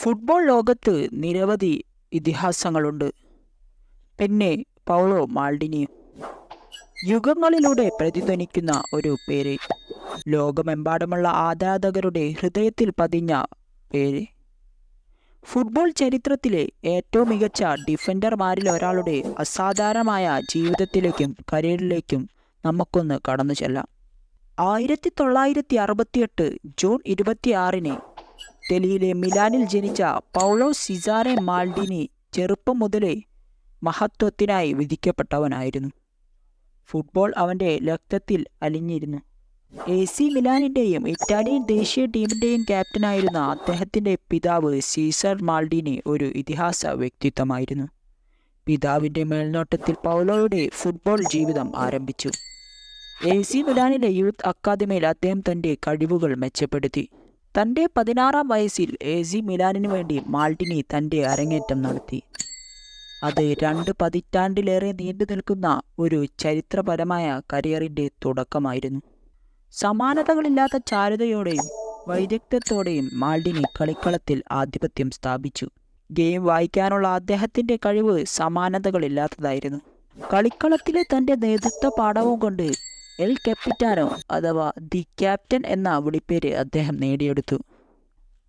Football ലോകത്ത് നിരവധി ഇതിഹാസങ്ങളുണ്ട്. പിന്നെ പൗളോ മാൾഡിനിയും. യുഗങ്ങളിലൂടെ പ്രതിധ്വനിക്കുന്ന ഒരു പേര്. ലോകമെമ്പാടുമുള്ള ആരാധകരുടെ ഹൃദയത്തിൽ പതിഞ്ഞ പേര്. ഫുട്ബോൾ ചരിത്രത്തിലെ ഏറ്റവും മികച്ച ഡിഫൻഡർമാരിൽ ഒരാളുടെ അസാധാരണമായ ജീവിതത്തിലേക്കും കരിയറിലേക്കും നമുക്കൊന്ന് കടന്നു ചെല്ലാം ആയിരത്തി തൊള്ളായിരത്തി അറുപത്തിയെട്ട് ജൂൺ ഇരുപത്തിയാറിന് ഇറ്റലിയിലെ മിലാനിൽ ജനിച്ച പൗളോ സിസാറെ മാൾഡിനി ചെറുപ്പം മുതലേ മഹത്വത്തിനായി വിധിക്കപ്പെട്ടവനായിരുന്നു. ഫുട്ബോൾ അവന്റെ രക്തത്തിൽ അലിഞ്ഞിരുന്നു. എ സി മിലാനിന്റെയും ഇറ്റാലിയൻ ദേശീയ ടീമിന്റെയും ക്യാപ്റ്റനായിരുന്ന അദ്ദേഹത്തിന്റെ പിതാവ് സീസർ മാൾഡിനി ഒരു ഇതിഹാസ വ്യക്തിത്വമായിരുന്നു. പിതാവിന്റെ മേൽനോട്ടത്തിൽ പൗലോയുടെ ഫുട്ബോൾ ജീവിതം ആരംഭിച്ചു. എ സി മിലാനിലെ യൂത്ത് അക്കാദമിയിൽ അദ്ദേഹം തന്റെ കഴിവുകൾ മെച്ചപ്പെടുത്തി. തന്റെ പതിനാറാം വയസ്സിൽ എ സി മിലാനിന് വേണ്ടി മാൾട്ടിനി തന്റെ അരങ്ങേറ്റം നടത്തി. അത് രണ്ട് പതിറ്റാണ്ടിലേറെ നീണ്ടു നിൽക്കുന്ന ഒരു ചരിത്രപരമായ കരിയറിന്റെ തുടക്കമായിരുന്നു. സമാനതകളില്ലാത്ത ചാരുതയോടെയും വൈദഗ്ധ്യത്തോടെയും മാൾഡിനി കളിക്കളത്തിൽ ആധിപത്യം സ്ഥാപിച്ചു. ഗെയിം വായിക്കാനുള്ള അദ്ദേഹത്തിന്റെ കഴിവ് സമാനതകളില്ലാത്തതായിരുന്നു. കളിക്കളത്തിലെ തന്റെ നേതൃത്വ പാഠവും കൊണ്ട് എൽ കെപ്പിറ്റാനോ അഥവാ ദി ക്യാപ്റ്റൻ എന്ന വിളിപ്പേര് അദ്ദേഹം നേടിയെടുത്തു.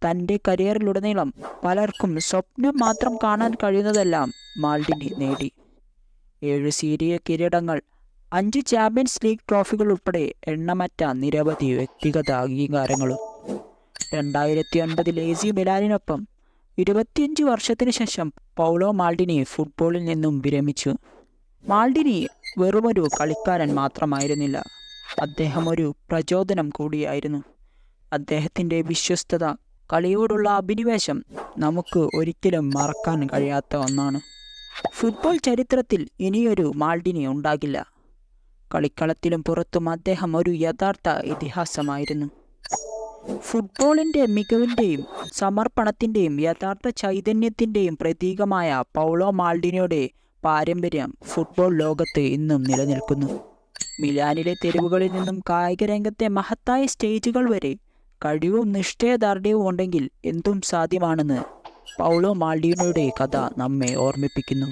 തന്റെ കരിയറിലുടനീളം പലർക്കും സ്വപ്നം മാത്രം കാണാൻ കഴിയുന്നതെല്ലാം മാൾഡിനി നേടി. ഏഴ് സീരിയ കിരീടങ്ങൾ അഞ്ച് ചാമ്പ്യൻസ് ലീഗ് ട്രോഫികൾ ഉൾപ്പെടെ എണ്ണമറ്റ നിരവധി വ്യക്തിഗത അംഗീകാരങ്ങളും. രണ്ടായിരത്തി ഒൻപതിൽ എ സി മിലാനിനൊപ്പം ഇരുപത്തിയഞ്ച് വർഷത്തിന് ശേഷം പൗലോ മാൾഡിനി ഫുട്ബോളിൽ നിന്നും വിരമിച്ചു. മാൾഡിനി വെറുമൊരു കളിക്കാരൻ മാത്രമായിരുന്നില്ല. അദ്ദേഹം ഒരു പ്രചോദനം കൂടിയായിരുന്നു. അദ്ദേഹത്തിന്റെ വിശ്വസ്തത കളിയോടുള്ള അഭിനിവേശം നമുക്ക് ഒരിക്കലും മറക്കാൻ കഴിയാത്ത ഒന്നാണ്. ഫുട്ബോൾ ചരിത്രത്തിൽ ഇനിയൊരു മാൾഡിനി ഉണ്ടാകില്ല. കളിക്കളത്തിലും പുറത്തും അദ്ദേഹം ഒരു യഥാർത്ഥ ഇതിഹാസമായിരുന്നു. ഫുട്ബോളിന്റെ മികവിന്റെയും സമർപ്പണത്തിന്റെയും യഥാർത്ഥ ചൈതന്യത്തിന്റെയും പ്രതീകമായ പൗളോ മാൾഡിനോയുടെ പാരമ്പര്യം ഫുട്ബോൾ ലോകത്ത് ഇന്നും നിലനിൽക്കുന്നു. മിലാനിലെ തെരുവുകളിൽ നിന്നും കായിക രംഗത്തെ മഹത്തായ സ്റ്റേജുകൾ വരെ കഴിവും നിഷ്ഠയദാർഢ്യവും ഉണ്ടെങ്കിൽ എന്തും സാധ്യമാണെന്ന് പൗളോ മാൾഡിനോയുടെ കഥ നമ്മെ ഓർമ്മിപ്പിക്കുന്നു.